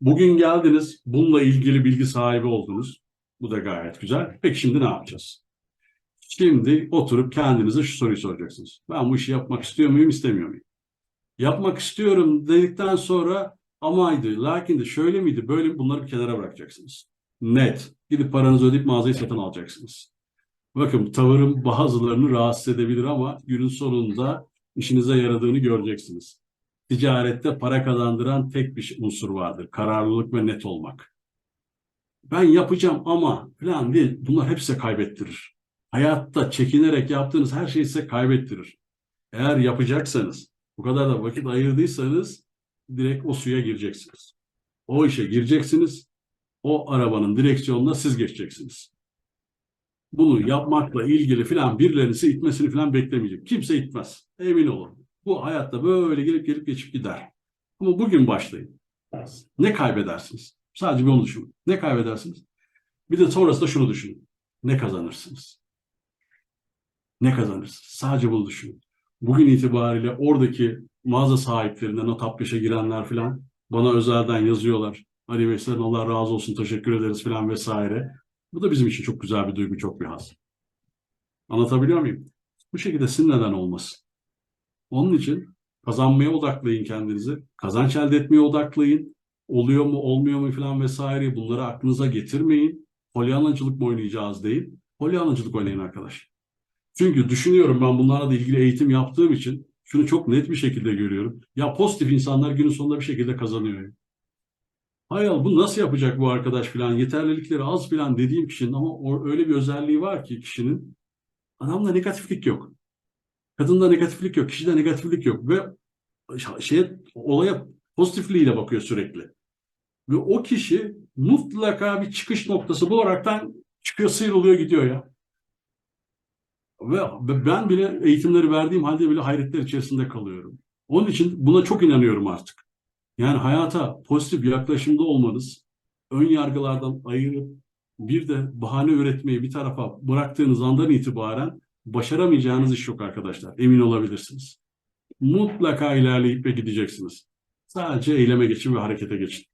Bugün geldiniz, bununla ilgili bilgi sahibi oldunuz. Bu da gayet güzel. Peki şimdi ne yapacağız? Şimdi oturup kendinize şu soruyu soracaksınız. Ben bu işi yapmak istiyor muyum, istemiyor muyum? Yapmak istiyorum dedikten sonra amaydı, lakin de şöyle miydi, böyle mi bunları bir kenara bırakacaksınız. Net. Gidip paranızı ödeyip mağazayı satın alacaksınız. Bakın tavırım bazılarını rahatsız edebilir ama günün sonunda işinize yaradığını göreceksiniz. Ticarette para kazandıran tek bir unsur vardır. Kararlılık ve net olmak. Ben yapacağım ama falan değil. Bunlar hepsi kaybettirir. Hayatta çekinerek yaptığınız her şey size kaybettirir. Eğer yapacaksanız, bu kadar da vakit ayırdıysanız direkt o suya gireceksiniz. O işe gireceksiniz. O arabanın direksiyonuna siz geçeceksiniz. Bunu yapmakla ilgili filan birilerinin sizi itmesini filan beklemeyecek. Kimse itmez. Emin olun. Bu hayatta böyle gelip gelip geçip gider. Ama bugün başlayın. Ne kaybedersiniz? Sadece bir onu düşünün. Ne kaybedersiniz? Bir de sonrasında şunu düşünün. Ne kazanırsınız? Ne kazanırsınız? Sadece bunu düşünün. Bugün itibariyle oradaki mağaza sahiplerinden o top 5'e girenler filan bana özelden yazıyorlar. Ali Bey sen Allah razı olsun teşekkür ederiz filan vesaire. Bu da bizim için çok güzel bir duygu, çok bir haz. Anlatabiliyor muyum? Bu şekilde sizin neden olmasın? Onun için kazanmaya odaklayın kendinizi. Kazanç elde etmeye odaklayın. Oluyor mu, olmuyor mu falan vesaire bunları aklınıza getirmeyin. Polyanacılık mı oynayacağız değil. Polyanacılık oynayın arkadaş. Çünkü düşünüyorum ben bunlarla da ilgili eğitim yaptığım için şunu çok net bir şekilde görüyorum. Ya pozitif insanlar günün sonunda bir şekilde kazanıyor. Hay Allah bu nasıl yapacak bu arkadaş filan yeterlilikleri az filan dediğim kişinin ama öyle bir özelliği var ki kişinin adamda negatiflik yok. Kadında negatiflik yok, kişide negatiflik yok ve şey olaya pozitifliğiyle bakıyor sürekli. Ve o kişi mutlaka bir çıkış noktası bularaktan çıkıyor, sıyrılıyor, gidiyor ya. Ve ben bile eğitimleri verdiğim halde bile hayretler içerisinde kalıyorum. Onun için buna çok inanıyorum artık. Yani hayata pozitif yaklaşımda olmanız, ön yargılardan ayırıp bir de bahane üretmeyi bir tarafa bıraktığınız andan itibaren başaramayacağınız iş yok arkadaşlar. Emin olabilirsiniz. Mutlaka ilerleyip ve gideceksiniz. Sadece eyleme geçin ve harekete geçin.